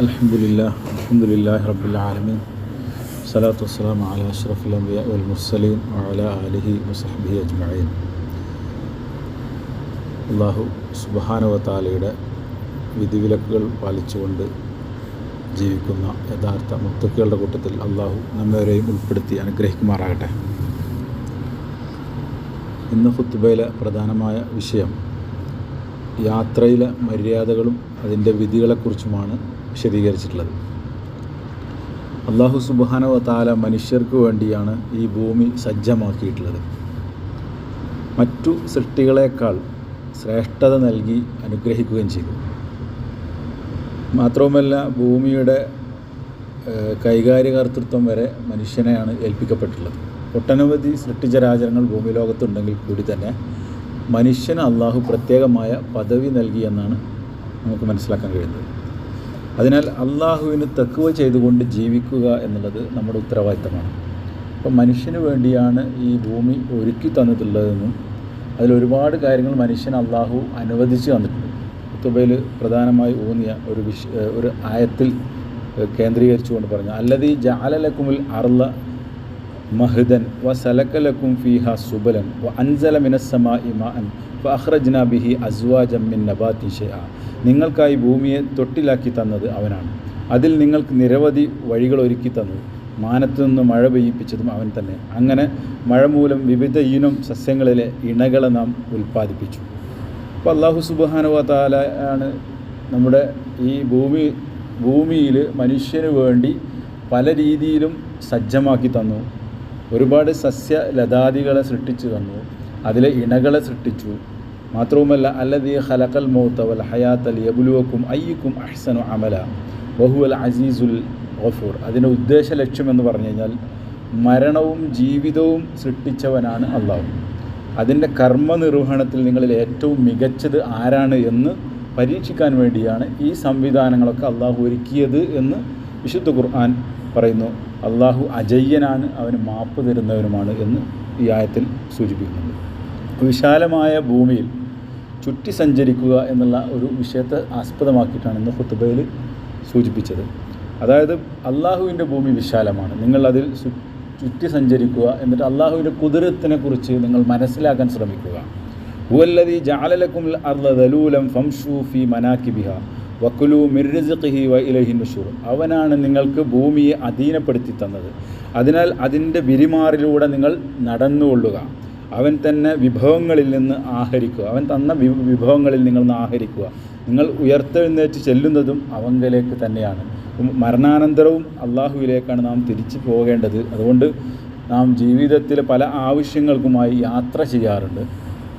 الحمد لله الحمد لله رب العالمين الصلاة والسلام على أشرف الأنبياء والمرسلين وعلى آله وصحبه أجمعين അള്ളാഹു സുബാനവത്താലയുടെ വിധിവിലക്കുകൾ പാലിച്ചുകൊണ്ട് ജീവിക്കുന്ന യഥാർത്ഥ മുത്തക്കുകളുടെ കൂട്ടത്തിൽ അള്ളാഹു നമ്മവരെയും ഉൾപ്പെടുത്തി അനുഗ്രഹിക്കുമാറാകട്ടെ ഇന്ന് ഫുത്തുബയിലെ പ്രധാനമായ വിഷയം യാത്രയിലെ മര്യാദകളും അതിൻ്റെ വിധികളെക്കുറിച്ചുമാണ് വിശദീകരിച്ചിട്ടുള്ളത്. അള്ളാഹു സുബാനവ താല മനുഷ്യർക്ക് വേണ്ടിയാണ് ഈ ഭൂമി സജ്ജമാക്കിയിട്ടുള്ളത്. മറ്റു സൃഷ്ടികളെക്കാൾ ശ്രേഷ്ഠത നൽകി അനുഗ്രഹിക്കുകയും ചെയ്തു. മാത്രവുമല്ല ഭൂമിയുടെ കൈകാര്യകർത്തൃത്വം വരെ മനുഷ്യനെയാണ് ഏൽപ്പിക്കപ്പെട്ടിട്ടുള്ളത് ഒട്ടനവധി സൃഷ്ടിചരാചരങ്ങൾ ഭൂമി ലോകത്തുണ്ടെങ്കിൽ കൂടി തന്നെ മനുഷ്യന് അള്ളാഹു പ്രത്യേകമായ പദവി നൽകിയെന്നാണ് നമുക്ക് മനസ്സിലാക്കാൻ കഴിയുന്നത്. അതിനാൽ അള്ളാഹുവിന് തക്കുവ ചെയ്തുകൊണ്ട് ജീവിക്കുക എന്നുള്ളത് നമ്മുടെ ഉത്തരവാദിത്തമാണ്. അപ്പം മനുഷ്യന് വേണ്ടിയാണ് ഈ ഭൂമി ഒരുക്കി തന്നിട്ടുള്ളതെന്നും അതിലൊരുപാട് കാര്യങ്ങൾ മനുഷ്യൻ അള്ളാഹു അനുവദിച്ച് തന്നിട്ടുണ്ട്. കുത്തുബയിൽ പ്രധാനമായി ഊന്നിയ ഒരു വിഷ ഒരു ആയത്തിൽ കേന്ദ്രീകരിച്ചുകൊണ്ട് പറഞ്ഞു അല്ലതി ജാലലക്കുമിൽ അർല മഹ്ദൻ വ സലക്കലക്കും ഫിഹ സുബലൻ വ അൻസല മിനസ്സമാ ഇമാൻ വ അഹ്റജ്ന ബിഹി അസ്വാജം മിൻ നബാതി നിങ്ങൾക്കായി ഭൂമിയെ തൊട്ടിലാക്കി തന്നത് അവനാണ്. അതിൽ നിങ്ങൾക്ക് നിരവധി വഴികൾ ഒരുക്കി തന്നു. മാനത്തു നിന്ന് മഴ പെയ്യിപ്പിച്ചതും അവൻ തന്നെ. അങ്ങനെ മഴ മൂലം വിവിധ ഇനം സസ്യങ്ങളിലെ ഇണകളെ നാം ഉൽപ്പാദിപ്പിച്ചു. അപ്പോൾ അള്ളാഹു സുബാനുവ താല ആണ് നമ്മുടെ ഈ ഭൂമി ഭൂമിയിൽ മനുഷ്യന് വേണ്ടി പല രീതിയിലും സജ്ജമാക്കി തന്നു. ഒരുപാട് സസ്യ ലതാദികളെ സൃഷ്ടിച്ചു തന്നു. അതിലെ ഇണകളെ സൃഷ്ടിച്ചു. മാത്രവുമല്ല അല്ലതീ ഖലഖൽ മൗത്ത വൽ ഹയാത്തൽ യബുലുവക്കും അയ്യക്കും അഹ്സനു അമല വഹുവൽ അസീസുൽ ഗഫൂർ. അതിന്റെ ഉദ്ദേശ ലക്ഷ്യം എന്ന് പറഞ്ഞു കഴിഞ്ഞാൽ മരണവും ജീവിതവും സൃഷ്ടിച്ചവനാണ് അള്ളാഹു. അതിന്റെ കർമ്മനിർവഹണത്തിൽ നിങ്ങളിൽ ഏറ്റവും മികച്ചത് ആരാണ് എന്ന് പരീക്ഷിക്കാൻ വേണ്ടിയാണ് ഈ സംവിധാനങ്ങളൊക്കെ അള്ളാഹു ഒരുക്കിയത് എന്ന് വിശുദ്ധ ഖുർആൻ പറയുന്നു. അള്ളാഹു അജയ്യനാണ് അവന് മാപ്പ് തരുന്നവനുമാണ് എന്ന് ഈ ആയത്തിൽ സൂചിപ്പിക്കുന്നുണ്ട്. വിശാലമായ ഭൂമിയിൽ ചുറ്റി സഞ്ചരിക്കുക എന്നുള്ള ഒരു വിഷയത്തെ ആസ്പദമാക്കിയിട്ടാണ് ഇന്ന് ഹുത്തുബയിൽ സൂചിപ്പിച്ചത്. അതായത് അള്ളാഹുവിന്റെ ഭൂമി വിശാലമാണ്. നിങ്ങൾ അതിൽ ചുറ്റി സഞ്ചരിക്കുക എന്നിട്ട് അള്ളാഹുവിന്റെ കുതിരത്തിനെ കുറിച്ച് നിങ്ങൾ മനസ്സിലാക്കാൻ ശ്രമിക്കുക. ഹുവല്ലതി ജാലലക്കും അർദലൂലം ഫംഷു ഫി മനാക്കിബിഹ വക്കുലു മിർറിഖിഹി വ ഇലഹി നുഷൂർ. അവനാണ് നിങ്ങൾക്ക് ഭൂമിയെ അധീനപ്പെടുത്തി തന്നത്. അതിനാൽ അതിന്റെ വിരിമാറിലൂടെ നിങ്ങൾ നടന്നുകൊള്ളുക. അവൻ തന്നെ വിഭവങ്ങളിൽ നിന്ന് ആഹരിക്കുക. അവൻ തന്ന വിഭവങ്ങളിൽ നിങ്ങൾ നിന്ന് ആഹരിക്കുക. നിങ്ങൾ ഉയർത്തെഴുന്നേറ്റ് ചെല്ലുന്നതും അവങ്കലേക്ക് തന്നെയാണ്. മരണാനന്തരവും അള്ളാഹുവിലേക്കാണ് നാം തിരിച്ചു പോകേണ്ടത്. അതുകൊണ്ട് നാം ജീവിതത്തിൽ പല ആവശ്യങ്ങൾക്കുമായി യാത്ര ചെയ്യാറുണ്ട്.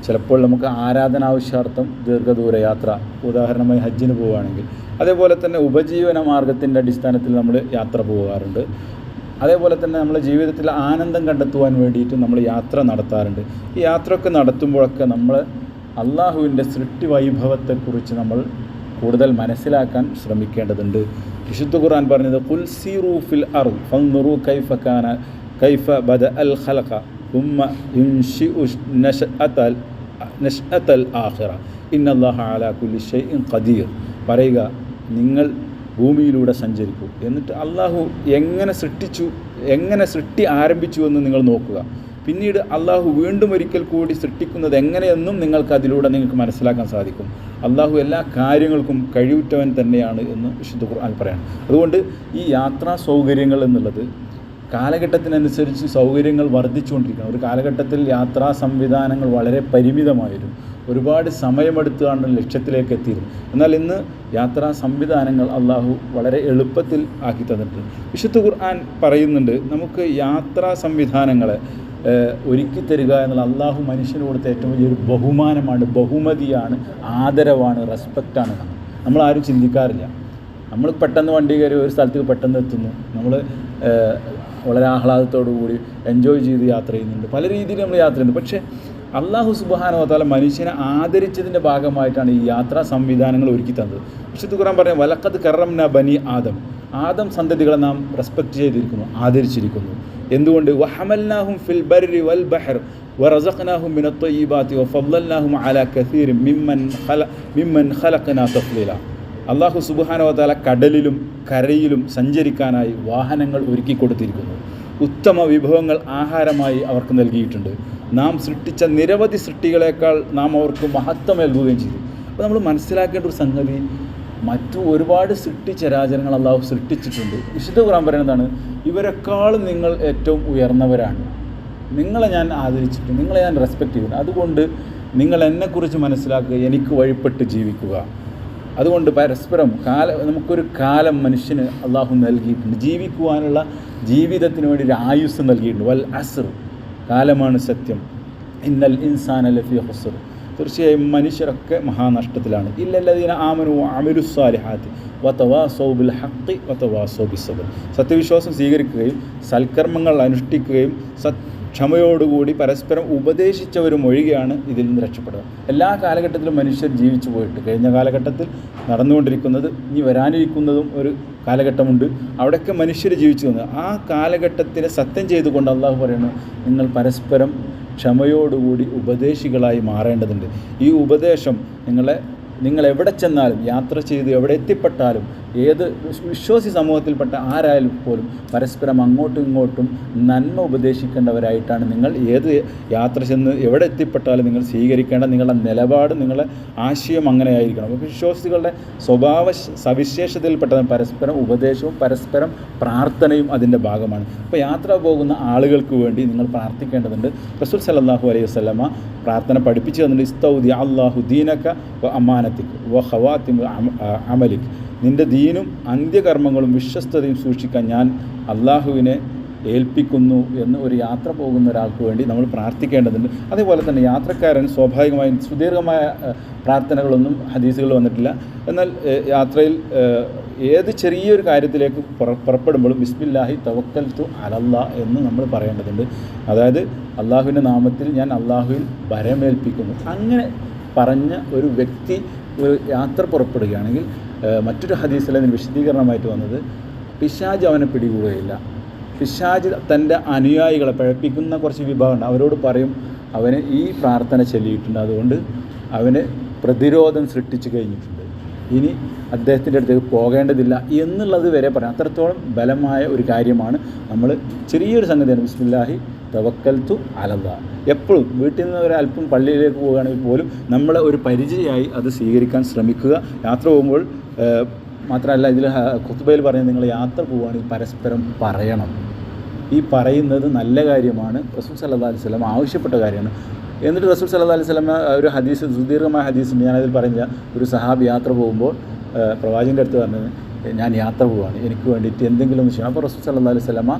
ചിലപ്പോൾ നമുക്ക് ആരാധനാവശ്യാർത്ഥം ദീർഘദൂര യാത്ര ഉദാഹരണമായി ഹജ്ജിന് പോവുകയാണെങ്കിൽ. അതേപോലെ തന്നെ ഉപജീവന മാർഗത്തിന്റെ അടിസ്ഥാനത്തിൽ നമ്മൾ യാത്ര പോകാറുണ്ട്. അതേപോലെ തന്നെ നമ്മുടെ ജീവിതത്തിൽ ആനന്ദം കണ്ടെത്തുവാൻ വേണ്ടിയിട്ട് നമ്മൾ യാത്ര നടത്താറുണ്ട്. ഈ യാത്രയൊക്കെ നടത്തുമ്പോഴൊക്കെ നമ്മൾ അള്ളാഹുവിന്റെ സൃഷ്ടി വൈഭവത്തെക്കുറിച്ച് നമ്മൾ കൂടുതൽ മനസ്സിലാക്കാൻ ശ്രമിക്കേണ്ടതുണ്ട്. വിശുദ്ധ ഖുർആൻ പറഞ്ഞത് കുൽസിറു ഫിൽ അർ കൈഫ കാന കൈഫ ബദ അൽ ഖലഖ ഉമ്മ യുൻഷി ഉഷ് നഷ് അതൽ ആഹ്റ ആഖിറ. ഇന്നല്ലാഹ അലാ കുലി ഷൈഇൻ ഖദീർ. പറയുക നിങ്ങൾ ഭൂമിയിലൂടെ സഞ്ചരിക്കൂ. എന്നിട്ട് അള്ളാഹു എങ്ങനെ സൃഷ്ടിച്ചു എങ്ങനെ സൃഷ്ടി ആരംഭിച്ചു എന്ന് നിങ്ങൾ നോക്കുക. പിന്നീട് അള്ളാഹു വീണ്ടും ഒരിക്കൽ കൂടി സൃഷ്ടിക്കുന്നത് എങ്ങനെയെന്നും നിങ്ങൾക്ക് അതിലൂടെ നിങ്ങൾക്ക് മനസ്സിലാക്കാൻ സാധിക്കും. അള്ളാഹു എല്ലാ കാര്യങ്ങൾക്കും കഴിവുറ്റവൻ തന്നെയാണ് എന്ന് വിശുദ്ധ ഖുർആൻ പറയാണ്. അതുകൊണ്ട് ഈ യാത്രാ സൗകര്യങ്ങൾ എന്നുള്ളത് കാലഘട്ടത്തിനനുസരിച്ച് സൗകര്യങ്ങൾ വർദ്ധിച്ചുകൊണ്ടിരിക്കണം. ഒരു കാലഘട്ടത്തിൽ യാത്രാ സംവിധാനങ്ങൾ വളരെ പരിമിതമായിരുന്നു. ഒരുപാട് സമയമെടുത്താണ് ലക്ഷ്യത്തിലേക്ക് എത്തിയിരുന്നു എന്നാൽ ഇന്ന് യാത്രാ സംവിധാനങ്ങൾ അള്ളാഹു വളരെ എളുപ്പത്തിൽ ആക്കി തന്നിട്ടുണ്ട്. വിശുദ്ധ ഖുർആൻ പറയുന്നുണ്ട് നമുക്ക് യാത്രാ സംവിധാനങ്ങളെ ഒരുക്കി തരിക എന്നുള്ള അള്ളാഹു മനുഷ്യന് കൊടുത്ത ഏറ്റവും വലിയൊരു ബഹുമാനമാണ് ബഹുമതിയാണ് ആദരവാണ് റെസ്പെക്റ്റാണ് നമ്മൾ. ആരും ചിന്തിക്കാറില്ല. നമ്മൾ പെട്ടെന്ന് വണ്ടി കയറി ഒരു സ്ഥലത്തേക്ക് പെട്ടെന്ന് എത്തുന്നു. നമ്മൾ വളരെ ആഹ്ലാദത്തോടു കൂടി എൻജോയ് ചെയ്ത് യാത്ര ചെയ്യുന്നുണ്ട്. പല രീതിയിൽ നമ്മൾ യാത്ര ചെയ്യുന്നു. പക്ഷേ അള്ളാഹു സുബാനോത്താല മനുഷ്യനെ ആദരിച്ചതിന്റെ ഭാഗമായിട്ടാണ് ഈ യാത്രാ സംവിധാനങ്ങൾ ഒരുക്കി തന്നത്. വിശുദ്ധ ഖുറാൻ പറയാം വലക്കത്ത് കറംന ബനി ആദം. ആദം സന്തതികളെ നാം റെസ്പെക്റ്റ് ചെയ്തിരിക്കുന്നു ആദരിച്ചിരിക്കുന്നു. എന്തുകൊണ്ട്? വഹമൽനാഹും ഫിൽ ബരി വൽ ബഹർ വറസഖ്നാഹും മിനത്തൊയ്യബാത്തി വഫല്ലാഹും അല കസീർ മിമ്മൻ ഖല മിമ്മൻ ഹലക്കന അള്ളാഹു സുബാനോത്താല കടലിലും കരയിലും സഞ്ചരിക്കാനായി വാഹനങ്ങൾ ഒരുക്കി കൊടുത്തിരിക്കുന്നു. ഉത്തമ വിഭവങ്ങൾ ആഹാരമായി അവർക്ക് നൽകിയിട്ടുണ്ട്. നാം സൃഷ്ടിച്ച നിരവധി സൃഷ്ടികളേക്കാൾ നാം അവർക്ക് മഹത്വം നൽകുകയും ചെയ്തു. അപ്പോൾ നമ്മൾ മനസ്സിലാക്കേണ്ട ഒരു സംഗതി മറ്റു ഒരുപാട് സൃഷ്ടിചരാചരങ്ങൾ അള്ളാഹു സൃഷ്ടിച്ചിട്ടുണ്ട്. വിശുദ്ധ ഖുറാൻ പറയുന്നതാണ് ഇവരെക്കാൾ നിങ്ങൾ ഏറ്റവും ഉയർന്നവരാണ്. നിങ്ങളെ ഞാൻ ആദരിച്ചിട്ടുണ്ട് നിങ്ങളെ ഞാൻ റെസ്പെക്റ്റ് ചെയ്യുന്നു. അതുകൊണ്ട് നിങ്ങൾ എന്നെക്കുറിച്ച് മനസ്സിലാക്കുക എനിക്ക് വഴിപ്പെട്ട് ജീവിക്കുക. അതുകൊണ്ട് പരസ്പരം കാല നമുക്കൊരു കാലം മനുഷ്യന് അള്ളാഹു നൽകിയിട്ടുണ്ട്. ജീവിക്കുവാനുള്ള ജീവിതത്തിന് വേണ്ടി ഒരു ആയുസ് നൽകിയിട്ടുണ്ട്. വൽ അസർ കാലമാണ് സത്യം. ഇന്നൽ ഇൻസാൻ ലഫി ഹുസർ തീർച്ചയായും മനുഷ്യരൊക്കെ മഹാനഷ്ടത്തിലാണ്. ഇല്ലല്ലതീന ആമനു അമിലുസ്വാലിഹാത്ത് വത്തവാസോ സൗബിൽ ഹക്കി വത്തവാസോ ബിസബർ സത്യവിശ്വാസം സ്വീകരിക്കുകയും സൽക്കർമ്മങ്ങൾ അനുഷ്ഠിക്കുകയും സത് ക്ഷമയോടുകൂടി പരസ്പരം ഉപദേശിച്ചവരും ഒഴികെയാണ് ഇതിൽ നിന്ന് രക്ഷപ്പെടുക. എല്ലാ കാലഘട്ടത്തിലും മനുഷ്യർ ജീവിച്ചു പോയിട്ട് കഴിഞ്ഞ കാലഘട്ടത്തിൽ നടന്നുകൊണ്ടിരിക്കുന്നത് ഇനി വരാനിരിക്കുന്നതും ഒരു കാലഘട്ടമുണ്ട്. അവിടെയൊക്കെ മനുഷ്യർ ജീവിച്ചു വന്നത് ആ കാലഘട്ടത്തിനെ സത്യം ചെയ്തുകൊണ്ട് അള്ളാഹു പറയുന്നു നിങ്ങൾ പരസ്പരം ക്ഷമയോടുകൂടി ഉപദേശികളായി മാറേണ്ടതുണ്ട്. ഈ ഉപദേശം നിങ്ങളെ നിങ്ങൾ എവിടെ ചെന്നാലും യാത്ര ചെയ്ത് എവിടെ എത്തിപ്പെട്ടാലും ഏത് വിശ്വാസി സമൂഹത്തിൽപ്പെട്ട ആരായാലും പോലും പരസ്പരം അങ്ങോട്ടും ഇങ്ങോട്ടും നന്മ ഉപദേശിക്കേണ്ടവരായിട്ടാണ് നിങ്ങൾ ഏത് യാത്ര ചെന്ന് എവിടെ എത്തിപ്പെട്ടാലും നിങ്ങൾ സ്വീകരിക്കേണ്ട നിങ്ങളുടെ നിലപാട് നിങ്ങളുടെ ആശയം അങ്ങനെയായിരിക്കണം. അപ്പോൾ വിശ്വാസികളുടെ സ്വഭാവ സവിശേഷതയിൽപ്പെട്ടതാണ് പരസ്പരം ഉപദേശവും പരസ്പരം പ്രാർത്ഥനയും അതിന്റെ ഭാഗമാണ്. അപ്പോൾ യാത്ര പോകുന്ന ആളുകൾക്ക് വേണ്ടി നിങ്ങൾ പ്രാർത്ഥിക്കേണ്ടതുണ്ട്. റസൂൽ സല്ലല്ലാഹു അലൈഹി വസല്ലമ പ്രാർത്ഥന പഠിപ്പിച്ചു തന്നിട്ടുണ്ട് ഇസ്തൗദി അള്ളാഹു ദീനക്ക അമാനത്തിക്ക് വ ഹവാത്തിം അമലിക്ക് നിന്റെ ദീനും അന്ത്യകർമ്മങ്ങളും വിശ്വസ്തതയും സൂക്ഷിക്കാൻ ഞാൻ അള്ളാഹുവിനെ ഏൽപ്പിക്കുന്നു എന്ന് ഒരു യാത്ര പോകുന്ന ഒരാൾക്ക് വേണ്ടി നമ്മൾ പ്രാർത്ഥിക്കേണ്ടതുണ്ട്. അതേപോലെ തന്നെ യാത്രക്കാരൻ സ്വാഭാവികമായും സുദീർഘമായ പ്രാർത്ഥനകളൊന്നും ഹദീസുകൾ വന്നിട്ടില്ല. എന്നാൽ യാത്രയിൽ ഏത് ചെറിയൊരു കാര്യത്തിലേക്ക് പുറ പുറപ്പെടുമ്പോഴും ബിസ്മില്ലാഹി തവക്കൽ തു അലല്ല എന്ന് നമ്മൾ പറയേണ്ടതുണ്ട്. അതായത് അള്ളാഹുവിന്റെ നാമത്തിൽ ഞാൻ അള്ളാഹുവിൽ വരമേൽപ്പിക്കുന്നു. അങ്ങനെ പറഞ്ഞ ഒരു വ്യക്തി ഒരു യാത്ര പുറപ്പെടുകയാണെങ്കിൽ മറ്റൊരു ഹദീസിൽ അതിന് വിശദീകരണമായിട്ട് വന്നത് പിശാജ് അവനെ പിടികൂടുകയില്ല. പിശാജ് തന്റെ അനുയായികളെ പഴപ്പിക്കുന്ന കുറച്ച് വിഭാഗമുണ്ട്. അവരോട് പറയും അവന് ഈ പ്രാർത്ഥന ചൊല്ലിയിട്ടുണ്ട്. അതുകൊണ്ട് അവന് പ്രതിരോധം സൃഷ്ടിച്ചു കഴിഞ്ഞിട്ടുണ്ട്. ഇനി അദ്ദേഹത്തിന്റെ അടുത്തേക്ക് പോകേണ്ടതില്ല എന്നുള്ളത് വരെ പറയാം. അത്രത്തോളം ബലമായ ഒരു കാര്യമാണ് നമ്മൾ ചെറിയൊരു സംഗതിയാണ് ബിസ്മില്ലാഹി തവക്കൽത്തു അലത എപ്പോഴും വീട്ടിൽ നിന്ന് ഒരു അല്പം പള്ളിയിലേക്ക് പോവുകയാണെങ്കിൽ പോലും നമ്മളെ ഒരു പരിചയമായി അത് സ്വീകരിക്കാൻ ശ്രമിക്കുക. യാത്ര പോകുമ്പോൾ മാത്രമല്ല ഇതിൽ കുത്തുബയിൽ പറയുന്നത് നിങ്ങൾ യാത്ര പോവുകയാണെങ്കിൽ പരസ്പരം പറയണം. ഈ പറയുന്നത് നല്ല കാര്യമാണ്. റസൂൽ സല്ലാ അലൈഹി സ്വലം ആവശ്യപ്പെട്ട കാര്യമാണ്. എന്നിട്ട് റസൂൽ സല്ലാ അലൈഹി സ്വലം ഒരു ഹദീസ് സുദീർഘമായ ഹദീസുണ്ട് ഞാനതിൽ പറഞ്ഞ ഒരു സഹാബ് യാത്ര പോകുമ്പോൾ പ്രവാചകന്റെ അടുത്ത് പറഞ്ഞത് ഞാൻ യാത്ര പോവാണ് എനിക്ക് വേണ്ടിയിട്ട് എന്തെങ്കിലും ഒന്ന് ചെയ്യണം അപ്പോൾ റസൂൽ സല്ലാ അലൈഹി സ്വലമ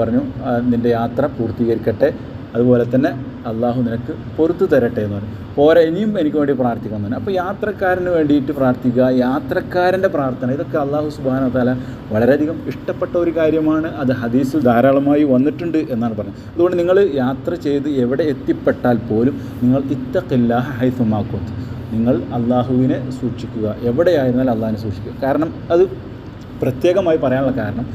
പറഞ്ഞു "ആ, നിന്റെ യാത്ര പൂർത്തീകരിക്കട്ടെ. അതുപോലെ തന്നെ അള്ളാഹു നിനക്ക് പൊറത്തു തരട്ടെ എന്ന് പറഞ്ഞു. പോരാ ഇനിയും എനിക്ക് വേണ്ടി പ്രാർത്ഥിക്കാൻ തന്നെ അപ്പോൾ യാത്രക്കാരന് വേണ്ടിയിട്ട് പ്രാർത്ഥിക്കുക യാത്രക്കാരന്റെ പ്രാർത്ഥന ഇതൊക്കെ അള്ളാഹു സുബാന താല വളരെയധികം ഇഷ്ടപ്പെട്ട ഒരു കാര്യമാണ്. അത് ഹദീസിൽ ധാരാളമായി വന്നിട്ടുണ്ട് എന്നാണ് പറഞ്ഞത്. അതുകൊണ്ട് നിങ്ങൾ യാത്ര ചെയ്ത് എവിടെ എത്തിപ്പെട്ടാൽ പോലും നിങ്ങൾ ഇത്തക്കില്ലാഹ ഹൈസുമാക്കും നിങ്ങൾ അള്ളാഹുവിനെ സൂക്ഷിക്കുക. എവിടെയായിരുന്നാലും അള്ളാഹിനെ സൂക്ഷിക്കുക. കാരണം അത് പ്രത്യേകമായി പറയാനുള്ള കാരണം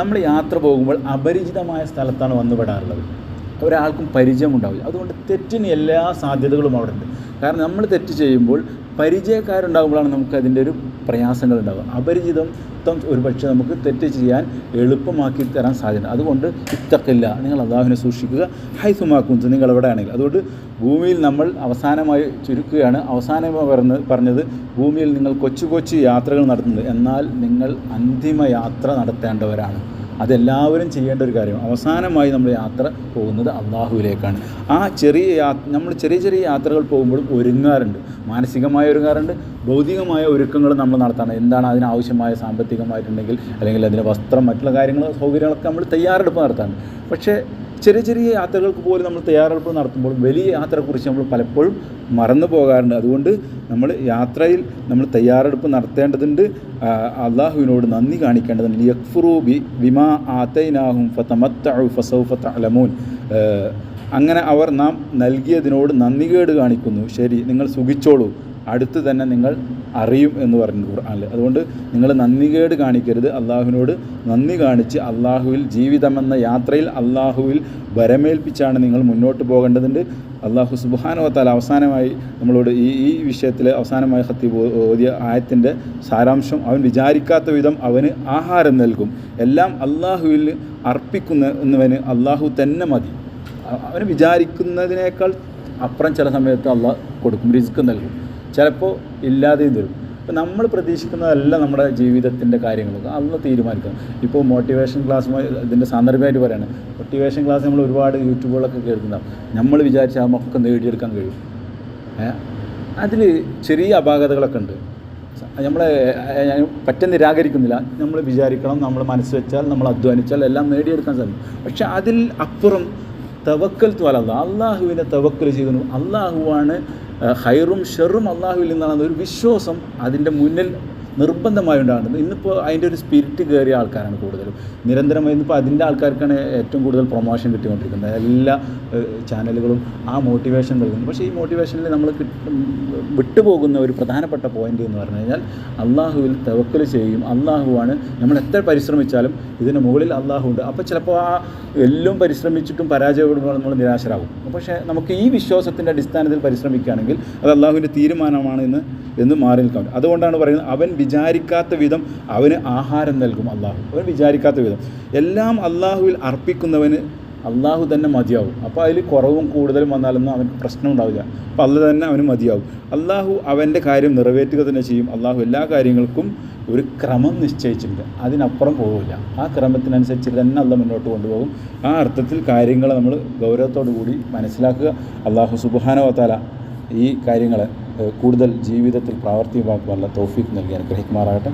നമ്മൾ യാത്ര പോകുമ്പോൾ അപരിചിതമായ സ്ഥലത്താണ് വന്നുപെടാറുള്ളത്. ഒരാൾക്കും പരിചയമുണ്ടാവില്ല. അതുകൊണ്ട് തെറ്റിന് എല്ലാ സാധ്യതകളും അവിടെ ഉണ്ട് കാരണം നമ്മൾ തെറ്റ് ചെയ്യുമ്പോൾ പരിചയക്കാരുണ്ടാകുമ്പോഴാണ് നമുക്ക് അതിന്റെ ഒരു പ്രയാസങ്ങൾ ഉണ്ടാകുക അപരിചിതത്വം ഒരു പക്ഷേ നമുക്ക് തെറ്റ് ചെയ്യാൻ എളുപ്പമാക്കി തരാൻ സാധ്യത. അതുകൊണ്ട് ഇത്തക്കില്ല നിങ്ങൾ അള്ളാഹുവിനെ സൂക്ഷിക്കുക. ഹൈസുമാക്കും നിങ്ങൾ എവിടെയാണെങ്കിൽ അതുകൊണ്ട് ഭൂമിയിൽ നമ്മൾ അവസാനമായി ചുരുക്കുകയാണ്. അവസാനമായി പറഞ്ഞ് പറഞ്ഞത് ഭൂമിയിൽ നിങ്ങൾ കൊച്ചു കൊച്ചു യാത്രകൾ നടത്തുന്നത്. എന്നാൽ നിങ്ങൾ അന്തിമ യാത്ര നടത്തേണ്ടവരാണ്. അതെല്ലാവരും ചെയ്യേണ്ട ഒരു കാര്യം. അവസാനമായി നമ്മൾ യാത്ര പോകുന്നത് അള്ളാഹുവിലേക്കാണ് ആ ചെറിയ നമ്മൾ ചെറിയ ചെറിയ യാത്രകൾ പോകുമ്പോഴും ഒരുങ്ങാറുണ്ട്. മാനസികമായി ഒരുങ്ങാറുണ്ട്. ഭൗതികമായ ഒരുക്കങ്ങൾ നമ്മൾ നടത്തണം. എന്താണ് അതിനാവശ്യമായ സാമ്പത്തികമായിട്ടുണ്ടെങ്കിൽ അല്ലെങ്കിൽ അതിന് വസ്ത്രം മറ്റുള്ള കാര്യങ്ങൾ സൗകര്യങ്ങളൊക്കെ നമ്മൾ തയ്യാറെടുപ്പ് നടത്താറുണ്ട് പക്ഷേ ചെറിയ ചെറിയ യാത്രകൾക്ക് പോലും നമ്മൾ തയ്യാറെടുപ്പ് നടത്തുമ്പോൾ വലിയ യാത്രയെക്കുറിച്ച് നമ്മൾ പലപ്പോഴും മറന്നു പോകാറുണ്ട്. അതുകൊണ്ട് നമ്മൾ യാത്രയിൽ നമ്മൾ തയ്യാറെടുപ്പ് നടത്തേണ്ടതുണ്ട്. അള്ളാഹുവിനോട് നന്ദി കാണിക്കേണ്ടതുണ്ട്. യക്ഫുറു ബി വിമാ ആത്തൈനാഹും ഫതമത്തഉ ഫസൗഫ തഅലമൂൻ. അങ്ങനെ അവർ നാം നൽകിയതിനോട് നന്ദികേട് കാണിക്കുന്നു. ശരി നിങ്ങൾ സുഖിച്ചോളൂ. അടുത്ത് തന്നെ നിങ്ങൾ അറിയും എന്ന് പറഞ്ഞു ഖുർആനിൽ അതുകൊണ്ട് നിങ്ങൾ നന്ദികേട് കാണിക്കരുത്. അള്ളാഹുവിനോട് നന്ദി കാണിച്ച് അള്ളാഹുവിൽ ജീവിതമെന്ന യാത്രയിൽ അള്ളാഹുവിൽ വരമേൽപ്പിച്ചാണ് നിങ്ങൾ മുന്നോട്ട് പോകേണ്ടതുണ്ട്. അള്ളാഹു സുബാനുവത്താൽ അവസാനമായി നമ്മളോട് ഈ ഈ വിഷയത്തിൽ അവസാനമായി ഹത്തീബ് ഓതിയ ആയത്തിന്റെ സാരാംശം അവൻ വിചാരിക്കാത്ത വിധം അവന് ആഹാരം നൽകും. എല്ലാം അള്ളാഹുവിൽ അർപ്പിക്കുന്നവന് അള്ളാഹു തന്നെ മതി. അവന് വിചാരിക്കുന്നതിനേക്കാൾ അപ്പുറം ചില സമയത്ത് അള്ളാഹ് കൊടുക്കും റിസ്ക് നൽകും. ചിലപ്പോൾ ഇല്ലാതെയും തരും ഇപ്പം നമ്മൾ പ്രതീക്ഷിക്കുന്നതല്ല നമ്മുടെ ജീവിതത്തിന്റെ കാര്യങ്ങളൊക്കെ അന്ന് തീരുമാനിക്കണം. ഇപ്പോൾ മോട്ടിവേഷൻ ക്ലാസ് ഇതിന്റെ സന്ദർഭമായിട്ട് പറയുകയാണ് മോട്ടിവേഷൻ ക്ലാസ് നമ്മൾ ഒരുപാട് യൂട്യൂബുകളൊക്കെ കേൾക്കുന്നുണ്ടാവും. നമ്മൾ വിചാരിച്ച നമുക്കൊക്കെ നേടിയെടുക്കാൻ കഴിയും. അതിൽ ചെറിയ അപാകതകളൊക്കെ ഉണ്ട്. നമ്മളെ പറ്റ നിരാകരിക്കുന്നില്ല. നമ്മൾ വിചാരിക്കണം നമ്മൾ മനസ്സ് വെച്ചാൽ നമ്മൾ അധ്വാനിച്ചാൽ എല്ലാം നേടിയെടുക്കാൻ സാധിക്കും. പക്ഷെ അതിൽ അപ്പുറം തവക്കൽ തോലല്ല അള്ളാഹുവിനെ തവക്കൽ ചെയ്യുന്നു അള്ളാഹുവാണ് ഹൈറും ഷെറും അള്ളാഹുവിൽ നിന്നാണെന്നൊരു വിശ്വാസം അതിന്റെ മുന്നിൽ നിർബന്ധമായി ഉണ്ടാകുന്നത് ഇന്നിപ്പോൾ അതിന്റെ ഒരു സ്പിരിറ്റ് കയറിയ ആൾക്കാരാണ് കൂടുതലും. നിരന്തരമായി ഇന്നിപ്പോൾ അതിന്റെ ആൾക്കാർക്കാണ് ഏറ്റവും കൂടുതൽ പ്രൊമോഷൻ കിട്ടിക്കൊണ്ടിരിക്കുന്നത്. എല്ലാ ചാനലുകളും ആ മോട്ടിവേഷൻ നൽകുന്നു. പക്ഷേ ഈ മോട്ടിവേഷനിൽ നമ്മൾ വിട്ടുപോകുന്ന ഒരു പ്രധാനപ്പെട്ട പോയിന്റ് എന്ന് പറഞ്ഞു കഴിഞ്ഞാൽ അള്ളാഹുവിൽ തവക്കൽ ചെയ്യും. അള്ളാഹുവാണ് നമ്മൾ എത്ര പരിശ്രമിച്ചാലും ഇതിന് മുകളിൽ അള്ളാഹു ഉണ്ട് അപ്പോൾ ചിലപ്പോൾ ആ എല്ലാം പരിശ്രമിച്ചിട്ടും പരാജയപ്പെടുമ്പോൾ നമ്മൾ നിരാശരാകും. പക്ഷേ നമുക്ക് ഈ വിശ്വാസത്തിന്റെ അടിസ്ഥാനത്തിൽ പരിശ്രമിക്കുകയാണെങ്കിൽ അത് അള്ളാഹുവിന്റെ തീരുമാനമാണ് എന്ന് എന്ന് മാറി നിൽക്കാൻ അതുകൊണ്ടാണ് പറയുന്നത് അവൻ വിചാരിക്കാത്ത വിധം അവന് ആഹാരം നൽകും അള്ളാഹു അവൻ വിചാരിക്കാത്ത വിധം. എല്ലാം അള്ളാഹുവിൽ അർപ്പിക്കുന്നവന് അള്ളാഹു തന്നെ മതിയാവും. അപ്പോൾ അതിൽ കുറവും കൂടുതലും വന്നാലൊന്നും അവന് പ്രശ്നം ഉണ്ടാവില്ല. അപ്പോൾ അല്ല തന്നെ അവന് മതിയാവും. അള്ളാഹു അവന്റെ കാര്യം നിറവേറ്റുക തന്നെ ചെയ്യും. അള്ളാഹു എല്ലാ കാര്യങ്ങൾക്കും ഒരു ക്രമം നിശ്ചയിച്ചിട്ടുണ്ട്. അതിനപ്പുറം പോകില്ല ആ ക്രമത്തിനനുസരിച്ച് തന്നെ അല്ല മുന്നോട്ട് കൊണ്ടുപോകും. ആ അർത്ഥത്തിൽ കാര്യങ്ങൾ നമ്മൾ ഗൗരവത്തോടു കൂടി മനസ്സിലാക്കുക അള്ളാഹു സുബാനവത്താല ഈ കാര്യങ്ങൾ കൂടുതൽ ജീവിതത്തിൽ പ്രാവർത്തികമാക്കുവാനുള്ള തോഫീക്ക് നൽകി അനുഗ്രഹിക്കുമാറാകട്ടെ.